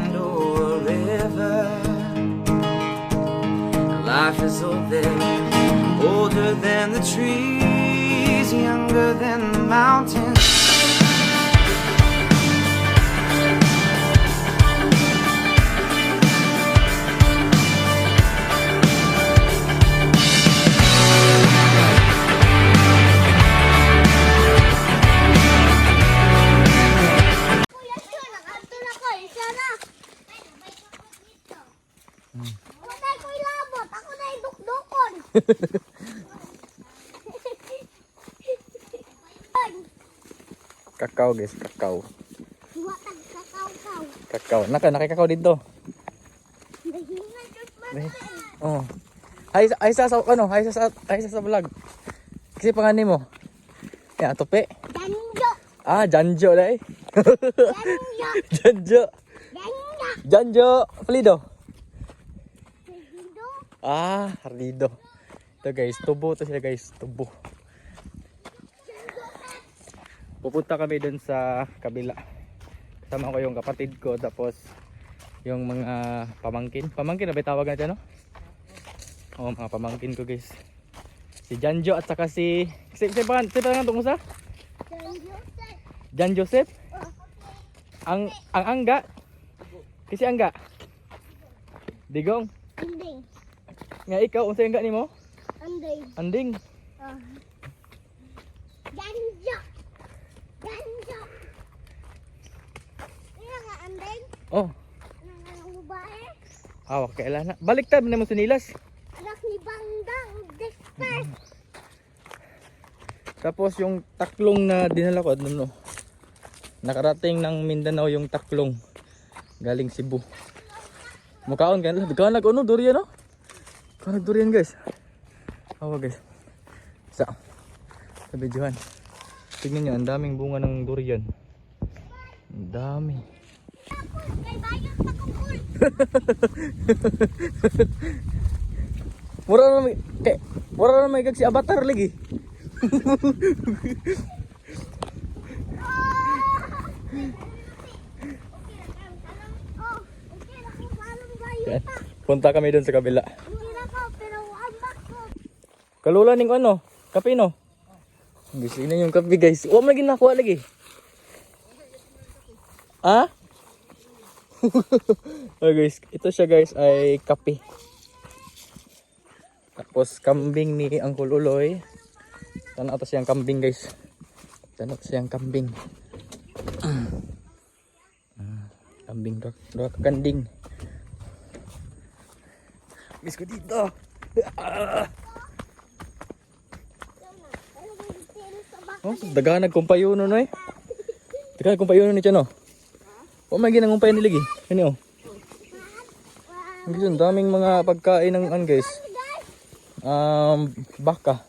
Shenandoah River. Life is old there, older than the trees, younger than the mountains. Kakao guys, kakao. Kakao. Naka, nakikakaw dito. Eh, Oh. Ay, ay sa ano, ay sa ay sa vlog. Kasi pangani mo. Ya, tope. Danjo. Ah, Janjo dai. Danjo. Janjo. Danjo. Janjo, Flido. Ah, Hardido. Ito guys, tubo to sila guys, tubo. Pupunta kami dun sa kabila. Kasama ko yung kapatid ko tapos yung mga pamangkin. Pamangkin na ba tawag natin no? Oo, mga pamangkin ko guys. Si Janjo at saka si si si pa si pa tungkol sa Danjo. Jan Joseph. Ang ang angga. Kasi angga. Digong. Nga ikaw unsa angga nimo? Anding. Anding. Ah. Danjo. Danjo. Ano nga anding? Oh, Ano nga ang babae? Hawak kailan na. Baliktad na mo sinilas. Anak ni Bangdang. Dexter. Tapos yung taklong na dinala ko, ano no. Nakarating ng Mindanao yung taklong galing Cebu. Mukaon kan, ka nag ano durian no? Ka nag durian guys. Hawa guys. Sa sa videohan. Tingnan niyo, ang daming bunga ng durian. Ang dami. Mura na may kay, mura na may si Avatar lagi. Oh. Punta kami doon sa kabila. Okay na ko, pero ang ko. Kalula ning ano? Kape no? Gusto na yung kape guys. Huwag mo lagi nakuha lagi. Ha? oh guys, ito siya guys ay kape. Tapos kambing ni Uncle Uloy. Tanaw to siyang kambing guys. Tanaw to siyang kambing. Kambing dok, dok kanding. Miss ko dito. Ano ba yung Oh, daghan nagkumpayuno no eh. Daghan nagkumpayuno ni Chano. O may ginang umpay niligi. Ano oh. Ang ang daming mga pagkain ng an guys. Um, baka.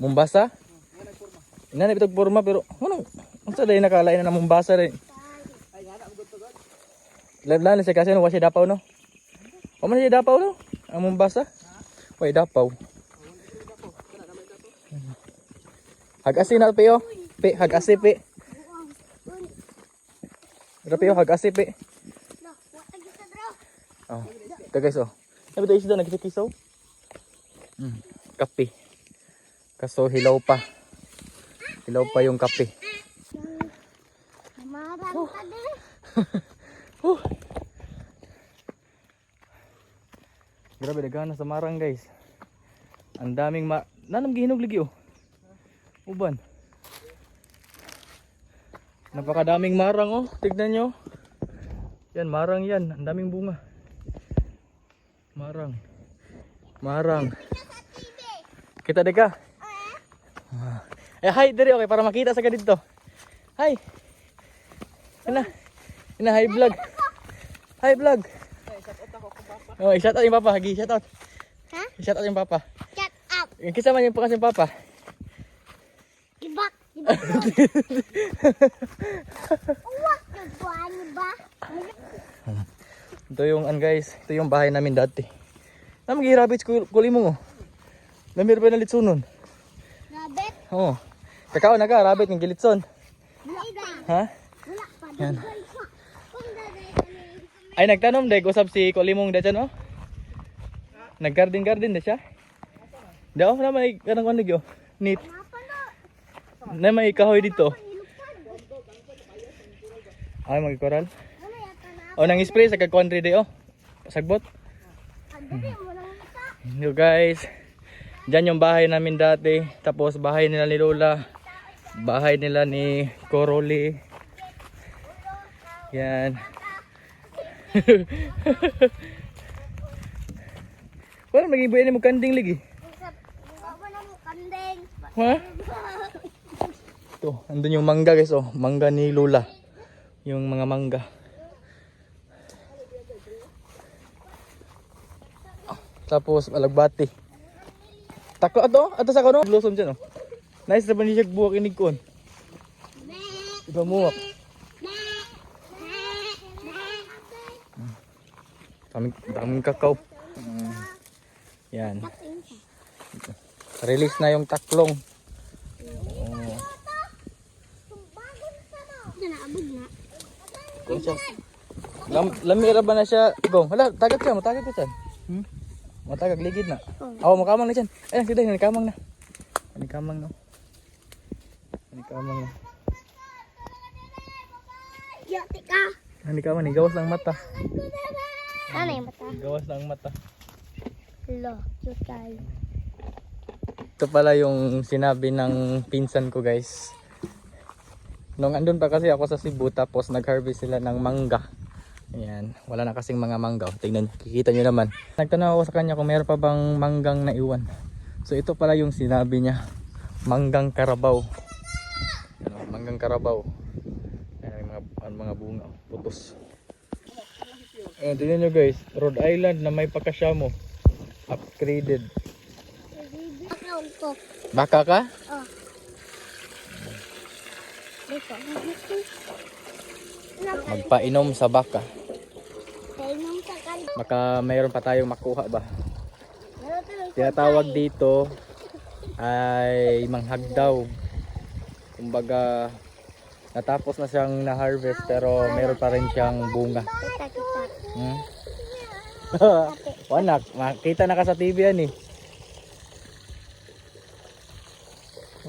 Mombasa? Inanay bitog forma pero ano? Ang sa dahil nakalain na ng Mombasa rin. Lalan siya kasi ano, wala siya dapaw no? O man siya dapaw no? Ang Mombasa? Wala dapaw. Hag-asi na pe yo. Pe, hag-asi pe. Pero pe yo, hag-asi pe. Oh. Ito guys oh. Sabi tayo isda nagkisaw. Hmm. Kape. Kaso hilaw pa. Hilaw pa yung kape. Din. Huh. Grabe dagana sa marang guys. Ang daming ma nanam gihinog lagi oh. Uban. Napakadaming marang oh. Tignan nyo. Yan marang yan. Ang daming bunga. Marang. Marang. Kita deka. Ah. Eh hi diri okay para makita sa dito. Hi. Ina. Ina hi vlog. Hi vlog. Oh, shout out yung papa, hagi shout out. Ha? Shout out yung papa. Shut up. Yung kisa man yung pakas yung papa. Ito yung an guys, ito yung bahay namin dati. Na magihirabits ko kulimong oh. Lamir ba na litsunon? Rabbit. Oo. Kakao na ka, rabbit ng gilitson. Ha? Yan. Ay, nagtanom dahil usap si Kolimong dyan, no? Nag-garden-garden na siya. Di ako na may kanang kanig yun. Neat. Na. May kahoy dito. Ay, mag-coral. Ano yata na? O, nang spray sa kagkondre de, oh. Sagbot. Ang dali mo lang ita. Yo guys. Diyan yung bahay namin dati. Tapos bahay nila ni Lola. Bahay nila ni Coroli. Yan. Wala magibuhay ni mo kanding lagi. Wala mo kandeng. Ha? Ito, andun yung mangga guys oh. Mangga ni Lola. Yung mga mangga. Tapos malagbati. Tako ato, ato sa kano. Blossom dyan oh. Nice na ba niya buwak inig kon. Iba muwak. Daming, daming kakao. Mm. Yan. Release na yung taklong. Oh. Naabog na. Kung siya. Lam, lamira ba na siya? Gong, hala, tagat siya, matagad ka dyan. Hmm? Matagag, ligid na. Oo, oh, makamang na dyan. Ayan, sige, nanikamang na. Nanikamang na. Nanikamang na. Yati ka. Nanikamang, ni gawas ng mata. Ano yung mata? Gawas ng mata. Lo, cute kayo. Ito pala yung sinabi ng pinsan ko guys. Nung andun pa kasi ako sa Cebu tapos nag-harvest sila ng mangga. Ayan, wala na kasing mga mangga. Tingnan, kikita nyo naman. Nagtanong ako sa kanya kung mayroon pa bang manggang naiwan. So ito pala yung sinabi niya. Manggang karabaw. Ano, manggang karabaw. Ayan, mga, mga bunga. Putos. Ayan, tingnan nyo guys. Rhode Island na may pagkasyamo. Upgraded. Baka ka? Oh. Magpainom sa baka. Baka mayroon pa tayong makuha ba? Meron Tinatawag dito ay manghagdaw. Kumbaga natapos na siyang na-harvest pero mayroon pa rin siyang bunga. Hmm? Wanak, makita na ka sa TV yan eh.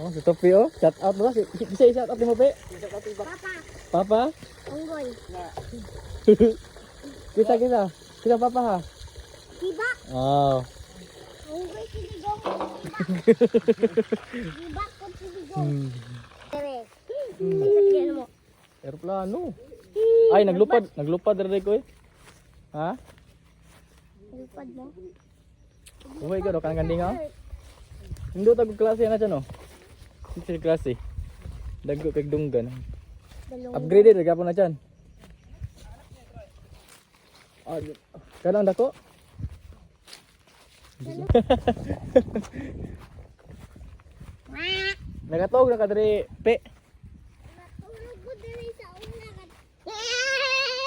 Oh, si Topi oh. Shout out ba? Si, si, si shout out mo pe. Papa, Papa? unggoy. Kita kita. Kita papa ha. Diba? Oh. Unggoy sinigaw ko. Diba ko sinigaw? Hmm. Tere. Sakyan mo. Aeroplano. Ay, naglupad. Naglupad rin ko eh. Ha? Lipad mo. Uy, ka do kanang kanding ha? Hindi tag klase na dyan oh. Hindi klase. Dago kag dunggan. Upgraded ra gapon na dyan. Ah, kanang dako? Nagatog na kadre pe.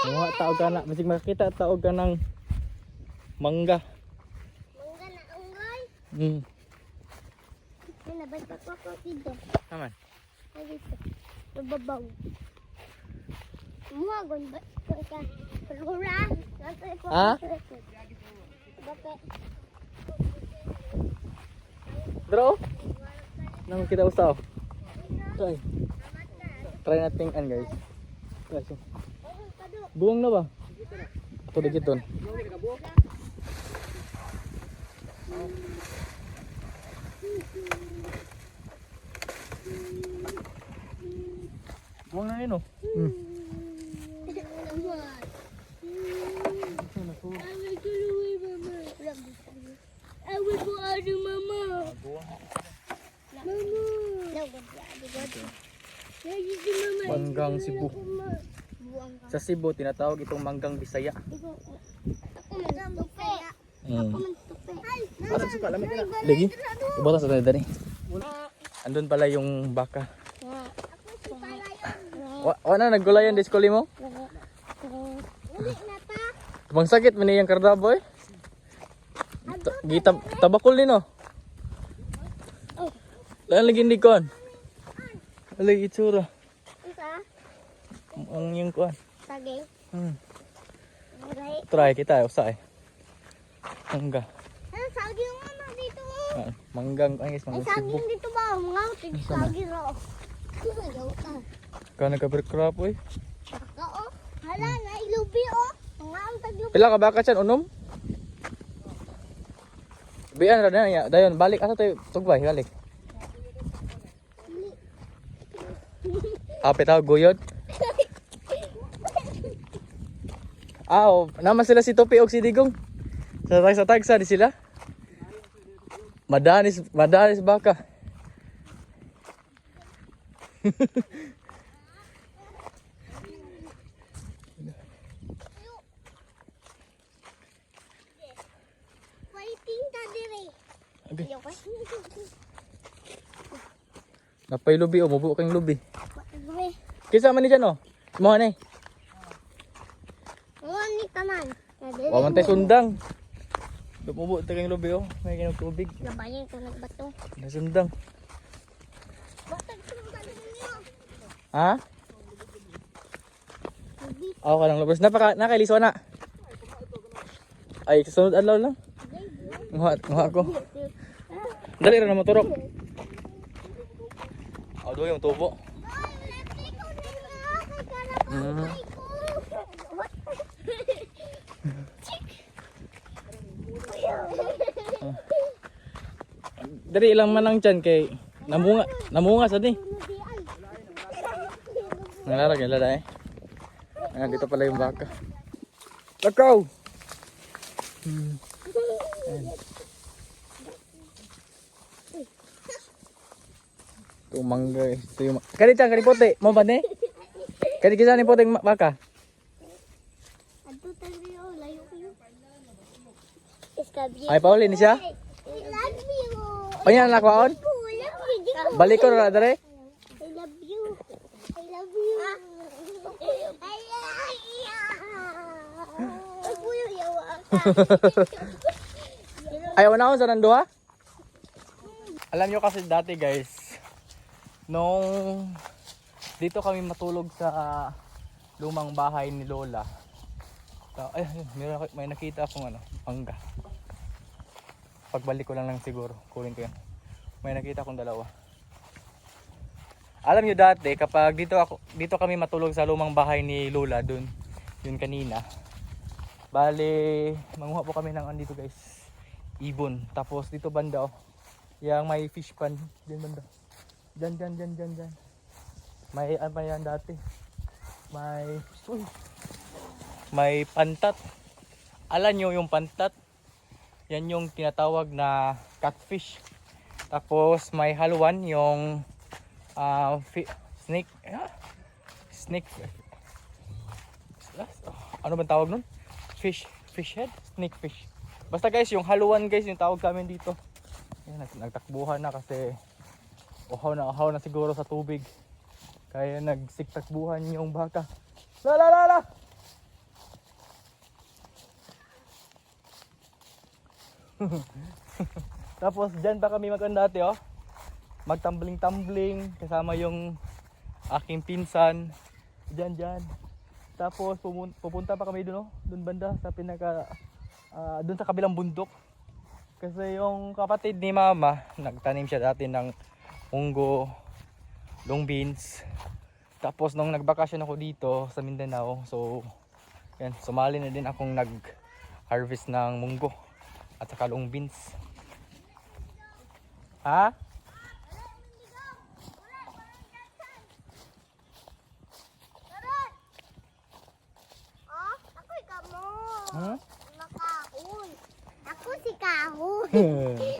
Mga taog ka na, masig makakita taog ka ng mangga. Mangga na unggoy. Hmm. Pinabay pa ko ako dito. Naman. Dito. Nababaw. Mga ganda. Ka. Pagura. Nasay ko. Ah? Bakit? Dro? Nang kita usaw. Try. Try natin an guys. Kasi. Buwang na ba? Ito digiton. Buwang na yun oh. Hmm. Awit mo ano mama. Mama. Lagi si mama. Manggang Cebu. Sa Cebu tinatawag itong manggang Bisaya. Hmm. Na. Lagi. Ibotas sa dali. Andun pala yung baka. Wa na naggulayan diskoli mo? Uli na ta. Bang sakit man yung kardaboy. Ta- Gita tabakol din oh. Lalagyan ni kon. Alay itsura. Isa. Ang yung kon. Saging. Hmm. Try kita usay. Mangga. Ano saging ano dito? Ah, Manggang ang is Ay mangga Cebu. saging dito ba? Mga tig saging ro. Ka. Ka nagka-crop oy. Baka oh. Hala na ilubi oh. Mga ang taglubi. Pila ka baka chan unom? Bian ra na ya. Dayon balik asa tayo tugbay balik. Apit ako guyod. Ah, oh, naman sila si Topi og si Digong. Sa tag sa tagsa di sila. Madanis, madanis baka. Waiting ka dire. Okay. Ayaw ka. Napay lubi o mubo kang lubi. Kisa man ni dyan oh. Mo ni. Mga ni tanan. Wa man tay mo. sundang. Dumubo ta kang lubi oh. May kinong tubig. Labanin ko nagbato. Nasundang. Batag ko ng galing niyo. Ha? Ako ka lang lubos. Napaka nakailiswa na. Ay, sunod adlaw lang. Nguha, nguha ko. Dali ra na motorok. Doon yung tubo. Mhm. Dali ilang manang dyan kay namunga, namunga sa ni. Nalarag yung lada eh. Ayan, dito pala yung baka. Lakaw! Hmm. Ito mangga eh. Ito yung... Kani pote. Mo ba ni? Kani kisa ni pote baka. Ay, pauli ni siya. I love you. O yan, nakwaon. I love you. Balik ko na dare. I love you. I love you. I love you. Ayaw na ako sa nanduha. Alam nyo kasi dati guys, nung dito kami matulog sa lumang bahay ni Lola. So, ay, ako, may nakita akong ano, pangga. Pagbalik ko lang lang siguro, kunin ko yan. May nakita akong dalawa. Alam nyo dati, kapag dito ako, dito kami matulog sa lumang bahay ni Lola dun, yun kanina. Bale, manguha po kami ng andito guys. Ibon. Tapos dito banda oh. Yang may fish pan. Diyan banda. Diyan, diyan, diyan, diyan, diyan. May ano yan dati. May, uy. May pantat. Alam nyo yung pantat? Yan yung tinatawag na catfish. Tapos may haluan yung fi- snake. ah, Snake. Ano bang tawag nun? Fish. Fish head? Snake fish. Basta guys, yung haluan guys, yung tawag kami dito. Yan, nag- nagtakbuhan na kasi uhaw na uhaw na siguro sa tubig. Kaya nagsiktakbuhan yung baka. La la la la! Tapos dyan pa kami magkan dati oh. Magtumbling-tumbling kasama yung aking pinsan. Dyan dyan. Tapos pupunta pa kami doon oh, doon banda sa pinaka ah, doon sa kabilang bundok. Kasi yung kapatid ni mama, nagtanim siya dati ng munggo, long beans. Tapos nung nagbakasyon ako dito sa Mindanao, so yan, sumali na din akong nag-harvest ng munggo at saka long beans. Ha? Huh? Nakaon. Ako si Kahon.